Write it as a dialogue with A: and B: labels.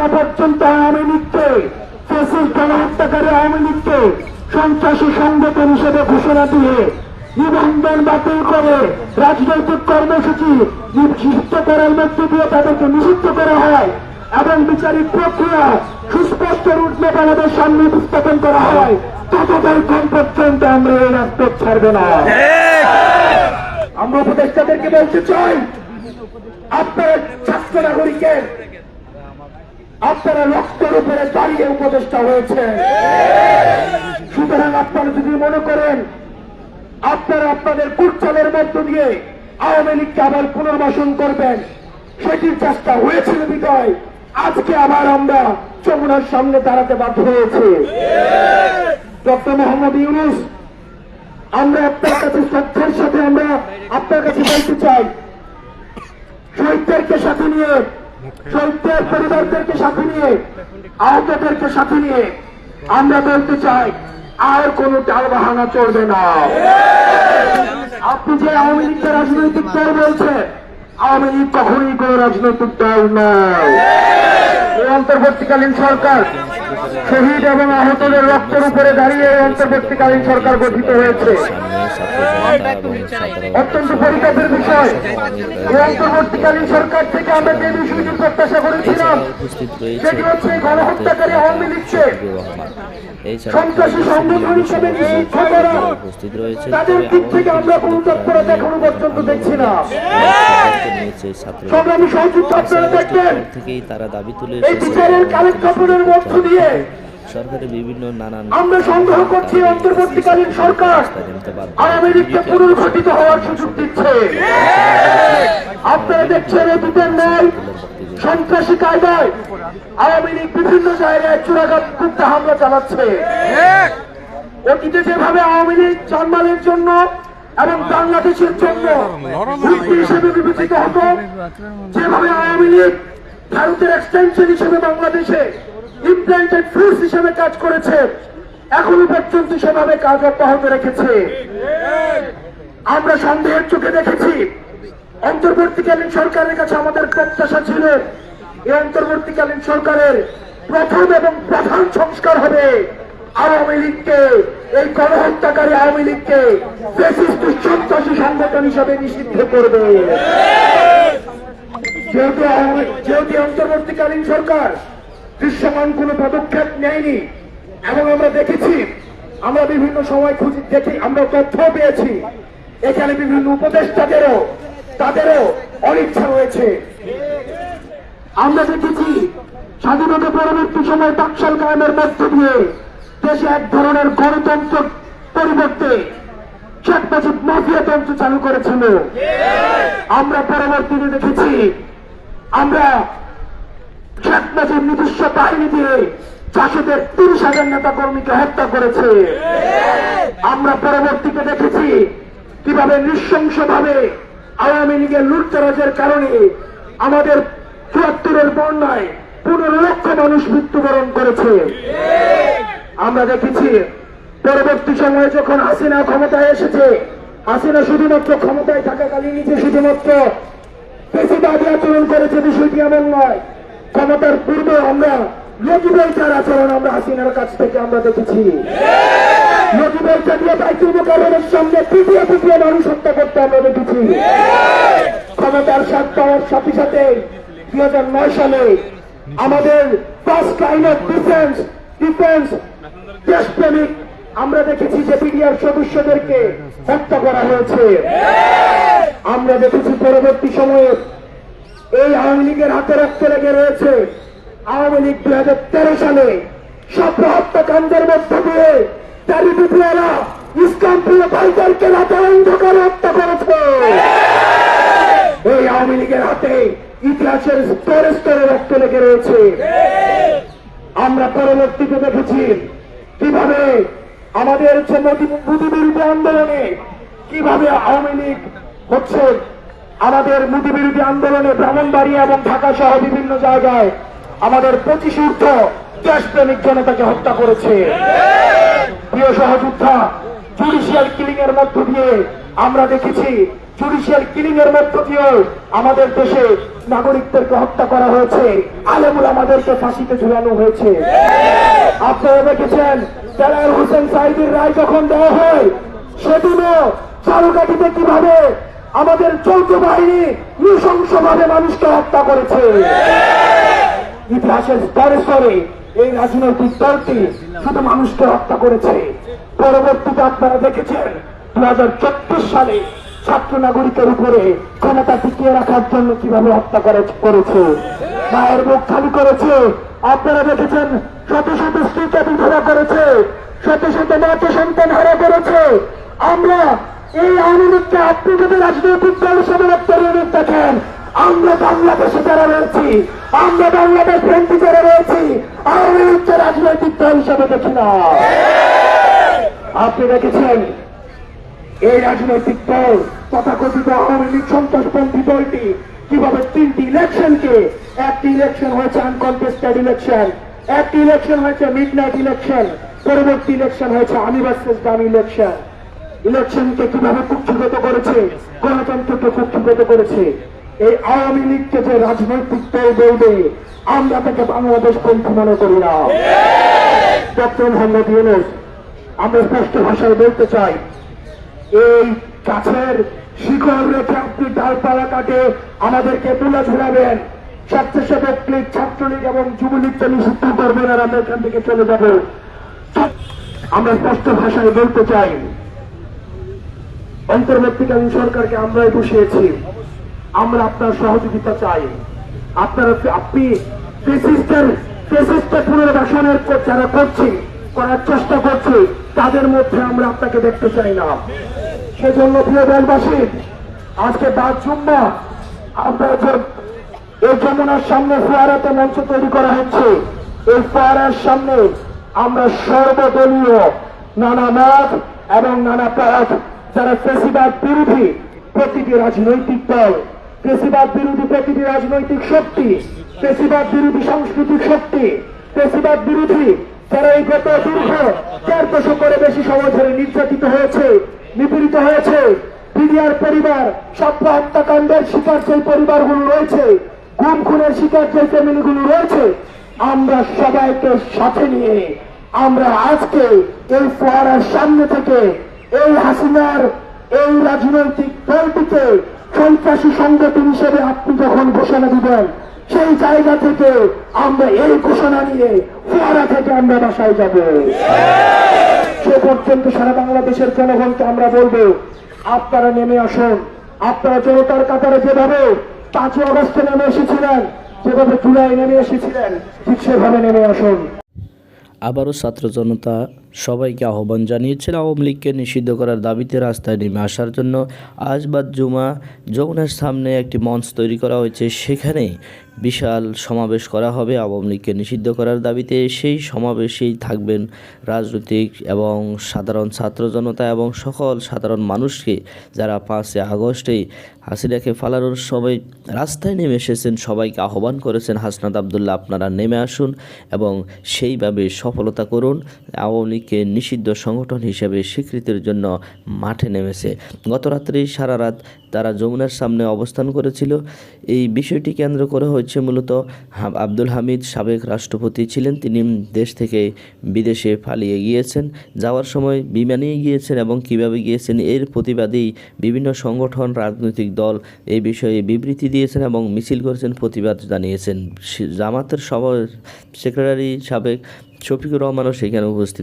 A: না পর্যন্ত আওয়ামী লীগকে ফেসিল গণহত্যাকারী আওয়ামী লীগকে সন্ত্রাসী সংগঠন হিসেবে ঘোষণা দিয়ে নিবন্ধন বাতিল করে রাজনৈতিক কর্মসূচি নিষিদ্ধ করার মধ্য দিয়ে তাদেরকে নিষিদ্ধ করা হয় এবং বিচারিক প্রক্রিয়া সুস্পষ্ট রূপ নেপালের সামনে উপস্থাপন করা হয়। ততক্ষণ পর্যন্ত আমরা এই রাজপথ ছাড়বে না। আমরা উপদেষ্টাদেরকে বলতে চাই, আপনার ছাত্র নাগরিকের আপনারা রক্তের উপরে দাঁড়িয়ে উপদেষ্টা হয়েছে সুতরাং আপনারা যদি মনে করেন, আপনারা আপনাদের কুটচালের মধ্য দিয়ে আওয়ামী লীগকে আবার পুনর্বাসন করবেন, সেটির চেষ্টা হয়েছিল বিজয় আজকে আবার আমরা যমুনার সামনে দাঁড়াতে বাধ্য হয়েছে। ডক্টর মোহাম্মদ ইউনুস, আমরা আপনার কাছে শ্রদ্ধার সাথে আমরা আপনার কাছে বলতে চাই, শহীদদেরকে সাথে নিয়ে শহীদদের পরিবারদেরকে সাথে নিয়ে, আহতদেরকে সাথে নিয়ে আমরা বলতে চাই, আর কোন টাল বাহানা চলবে না। আপনি যে আওয়ামী লীগকে রাজনৈতিক দল বলছে আওয়ামী লীগ কখনই কোন রাজনৈতিক দল নয়। অন্তর্বর্তীকালীন সরকার শহীদ এবং আহতদের রক্তের উপরে দাঁড়িয়ে অন্তর্বর্তীকালীন সরকার গঠিত হয়েছে। অত্যন্ত পরিতাপের বিষয়। এই অন্তর্বর্তীকালীন সরকার থেকে আমরা যে বিষয়টি প্রত্যাশা করেছিলাম, সেটি হচ্ছে গণহত্যাকারী আওয়ামী লীগকে আমরা কোন তৎপরতা এখনও পর্যন্ত দেখছি না। সংগ্রামী সহযোগিত আপনারা দেখবেন, এই বিচারের কালেক্ষেপণের মধ্য দিয়ে
B: সরকারের বিভিন্ন নানান
A: আমরা সংগ্রহ করছি অন্তর্বর্তীকালীন সরকার। আওয়ামী লীগকে পুনর্গঠিত হওয়ার সুযোগ দিচ্ছে। আপনারা দেখছেন বিপের ন্যায় সন্ত্রাসী কায়দায় আওয়ামী লীগ বিভিন্ন জায়গায় চূড়াঘাত কুপ্তা হামলা চালাচ্ছে। অতীতে যেভাবে আওয়ামী লীগ জানমালের জন্য এবং বাংলাদেশের জন্য হুমকি হিসেবে বিবেচিত হতো যেভাবে আওয়ামী লীগ ভারতের এক্সটেনশন হিসেবে বাংলাদেশে ইমপ্ল্যান্টেড ফোর্স হিসেবে কাজ করেছে। এখনও পর্যন্ত সেভাবে কাজ অব্যাহত রেখেছে। আমরা সন্দেহের চোখে দেখেছি। অন্তর্বর্তীকালীন সরকারের কাছে আমাদের প্রত্যাশা ছিল, এই অন্তর্বর্তীকালীন সরকারের প্রথম এবং প্রধান সংস্কার হবে আওয়ামী লীগকে, এই গণহত্যাকারী আওয়ামী লীগকে ফেসিস্ট সন্ত্রাসী সংগঠন হিসাবে নিষিদ্ধ করবে। যেহেতু যেহেতু অন্তর্বর্তীকালীন সরকার দৃশ্যমান কোন পদক্ষেপ নেয়নি। এবং আমরা দেখেছি, আমরা বিভিন্ন সময় খুঁজি, দেখি, আমরা তথ্য পেয়েছি। এখানে বিভিন্ন উপদেষ্টাদেরও, তাদেরও অনিচ্ছা রয়েছে। আমরা দেখেছি, স্বাধীনতা পরবর্তী সময় টাকশাল কায়েমের মধ্য দিয়ে দেশে এক ধরনের গণতন্ত্র পরিবর্তে শেখ মুজিব মাফিয়া তন্ত্র চালু করেছিল। আমরা পরবর্তীতে দেখেছি, আমরা শেখ নিজস্ব বাহিনী দিয়ে চাষিদের তিরিশ হাজার নেতা কর্মীকে হত্যা করেছে। আমরা পরবর্তীতে দেখেছি কীভাবে নৃশংস ভাবে আওয়ামী লীগের লুটতরাজের কারণে আমাদের চুয়াত্তরের বন্যায় পনেরো লক্ষ মানুষ মৃত্যুবরণ করেছে। আমরা দেখেছি পরবর্তী সময়ে যখন হাসিনা ক্ষমতায় এসেছে, হাসিনা শুধুমাত্র ক্ষমতায় থাকাকালীন নিজে শুধুমাত্র বেশিবাদী আচরণ করেছে বিষয়টি এমন নয় ক্ষমতার পূর্বে আমরা লজিবলটার আচরণ আমরা হাসিনার কাছ থেকে আমরা দেখেছি। লজিবলটা দিয়ে বাইতুল মোকাবেলের সামনে পিটিয়ে মানুষ হত্যা করতে আমরা দেখেছি। ক্ষমতার স্বাদ পাওয়ার সাথে সাথে দুই হাজার নয় সালে আমাদের first line of defence defence, দেশপ্রেমিক, আমরা দেখেছি যে পিডিআর সদস্যদেরকে হত্যা করা হয়েছে। আমরা দেখেছি পরবর্তী সময়ে এই আওয়ামী লীগের হাতে রক্ত লেগে রয়েছে। আওয়ামী লীগ দুই হাজার তেরো সালে সব হত্যাকাণ্ডের মধ্য দিয়ে তারি বিপ্লবীরা ইসলাম প্রিয় ভাইদেরকে রাতে অন্ধকারে হত্যা করেছে। এই আওয়ামী লীগের হাতে ইতিহাসের স্তরে স্তরে রক্ত লেগে রয়েছে। আমরা পরবর্তীতে দেখেছি কীভাবে আমাদের যে মোদী বিরোধী আন্দোলনে কীভাবে আওয়ামী লীগ হচ্ছে আমাদের মোদী বিরোধী আন্দোলনে ব্রাহ্মণবাড়িয়া এবং ঢাকা সহ বিভিন্ন জায়গায় আমাদের ঊর্ধ্ব দেশপ্রেমিক জনতাকে হত্যা করেছে। প্রিয় সহযোদ্ধা জুডিশিয়াল কিলিং এর মধ্য দিয়ে আমরা দেখেছি জুডিশিয়াল কিলিং এর মধ্য দিয়েও আমাদের দেশে নাগরিকদেরকে হত্যা করা হয়েছে। আলেমুল আমাদেরকে ফাঁসিতে ঝুলানো হয়েছে। আপনারা দেখেছেন বেলাল হোসেন সাইদির রায় যখন দেওয়া হয়, সেদিনও চারুকাঠিতে কীভাবে আমাদের চৌদ্দ বাহিনী নৃশংসভাবে মানুষকে হত্যা করেছে। ইতিহাসের স্তরে স্তরে এই রাজনৈতিক দলটি শুধু মানুষকে হত্যা করেছে। পরবর্তীতে আপনারা দেখেছেন দু সালে ছাত্র নাগরিকের উপরে ক্ষমতা টিকিয়ে রাখার জন্য কীভাবে হত্যা করে- করেছে। মায়ের মুখ খালি করেছে। আপনারা দেখেছেন শত শত স্ত্রীকে বিধবা করেছে, শত শত মাকে সন্তান হারা করেছে। আমরা এই আওয়ামী লীগকে আপনি যদি রাজনৈতিক দল হিসেবে রক্তরণিক দেখেন। আমরা বাংলাদেশে যারা রয়েছি, আমরা বাংলাদেশ ফ্রেন্ডি যারা রয়েছি আওয়ামী রাজনৈতিক দল হিসেবে দেখি না। আপনি দেখেছেন, এই রাজনৈতিক দল তথাকথিত আওয়ামী লীগ সন্ত্রাসপন্থী দলটি কীভাবে তিনটি ইলেকশনকে, একটি ইলেকশন হয়েছে আনকনটেস্টেড ইলেকশন একটি ইলেকশন হয়েছে মিড নাইট ইলেকশন পরবর্তী ইলেকশন হয়েছে আমি ভার্সেস ইলেকশন ইলেকশনকে কীভাবে কুক্ষিগত করেছে? গণতন্ত্রকে কুক্ষিগত করেছে? এই আওয়ামী লীগকে যে রাজনৈতিক দল বলবে, আমরা তাকে বাংলাদেশ পন্থী মনে করি না। ডক্টর মোহাম্মদ ইউনুস, আমরা স্পষ্ট ভাষায় বলতে চাই, এই গাছের শিকড় রেখে আপনি ডালপালা কাটে আমাদেরকে তুলে ঝুলাবেন স্বেচ্ছাসেবক লীগ, ছাত্রলীগ এবং যুবলীগকে নিষিদ্ধ করবেন আর আমরা এখান থেকে চলে যাব। আমরা স্পষ্ট ভাষায় বলতে চাই অন্তর্বর্তীকালীন সরকারকে আমরাই বসিয়েছি। আমরা আপনার সহযোগিতা চাই। আপনারা আপনি পুনর্বাসনের যারা করছি, করার চেষ্টা করছি, তাদের মধ্যে আমরা আপনাকে দেখতে চাই না। সেজন্য প্রিয় আজকে বাদ জুম্মা, আমরা যে এই যমুনার সামনে ফোয়ারাতে মঞ্চ তৈরি করা হচ্ছে, এই ফোয়ারার সামনে আমরা সর্বদলীয় নানা মত এবং নানা পথ যারা ফেসিবাদ বিরোধী প্রতিটি রাজনৈতিক দল ফেসিবাদ বিরোধী প্রতিটি রাজনৈতিক শক্তি ফেসিবাদ বিরোধী সাংস্কৃতিক শক্তি ফেসিবাদ বিরোধী যারা এই গত দীর্ঘ চার দশকের বেশি সময় ধরে নির্যাতিত হয়েছে, নিপীড়িত হয়েছে, বিডিআর পরিবার সাপ্লা হত্যাকাণ্ডের শিকার যে পরিবারগুলো রয়েছে, গুম খুনের শিকার যে ফ্যামিলিগুলো রয়েছে, আমরা সবাইকে সাথে নিয়ে, আমরা আজকে এই ফোয়ারার সামনে থেকে এই হাসিনার এই রাজনৈতিক দলটিকে সন্ত্রাসী সংগঠন হিসেবে আপনি যখন ঘোষণা দিবেন, সেই জায়গা থেকে আমরা এই ঘোষণা নিয়ে ফোয়ারা থেকে আমরা বাসায় যাব। সে পর্যন্ত সারা বাংলাদেশের জনগণকে আমরা বলব, আপনারা নেমে আসুন। আপনারা জনতার কাতারে যেভাবে পাঁচই অগস্টে নেমে এসেছিলেন, যেভাবে জুলাই নেমে এসেছিলেন, ঠিক সেভাবে নেমে আসুন।
B: আবারও ছাত্র জনতা সবাইকে আহ্বান জানিয়েছেন আওয়ামী লীগকে নিষিদ্ধ করার দাবিতে রাস্তায় নেমে আসার জন্য। আজ বাদ জুমা যমুনার সামনে একটি মঞ্চ তৈরি করা হয়েছে। সেখানে বিশাল সমাবেশ করা হবে। আওয়ামী লীগকে নিষিদ্ধ করার দাবিতে সেই সমাবেশেই থাকবেন রাজনৈতিক এবং সাধারণ ছাত্র জনতা এবং সকল সাধারণ মানুষকে যারা পাঁচই আগস্টে হাসিনাকে ফালানোর সবাই রাস্তায় নেমে এসেছেন, সবাইকে আহ্বান করেছেন, হাসনাত আবদুল্লাহ আপনারা নেমে আসুন এবং সেইভাবে সফলতা করুন। আওয়ামী লীগকে নিষিদ্ধ সংগঠন হিসেবে স্বীকৃতির জন্য মাঠে নেমেছে। গত রাত্রে সারা রাত তারা যমুনার সামনে অবস্থান করেছিল। এই বিষয়টি কেন্দ্র করে হচ্ছে মূলত আব্দুল হামিদ সাবেক রাষ্ট্রপতি ছিলেন। তিনি দেশ থেকে বিদেশে পালিয়ে গিয়েছেন। যাওয়ার সময় বিমানে গিয়েছেন এবং কীভাবে গিয়েছেন এর প্রতিবাদেই বিভিন্ন সংগঠন, রাজনৈতিক দল এই বিষয়ে বিবৃতি দিয়েছেন এবং মিছিল করেছেন, প্রতিবাদ জানিয়েছেন। জামাতের সভা সেক্রেটারি সাবেক শফিকুর রহমানও সেখানে উপস্থিত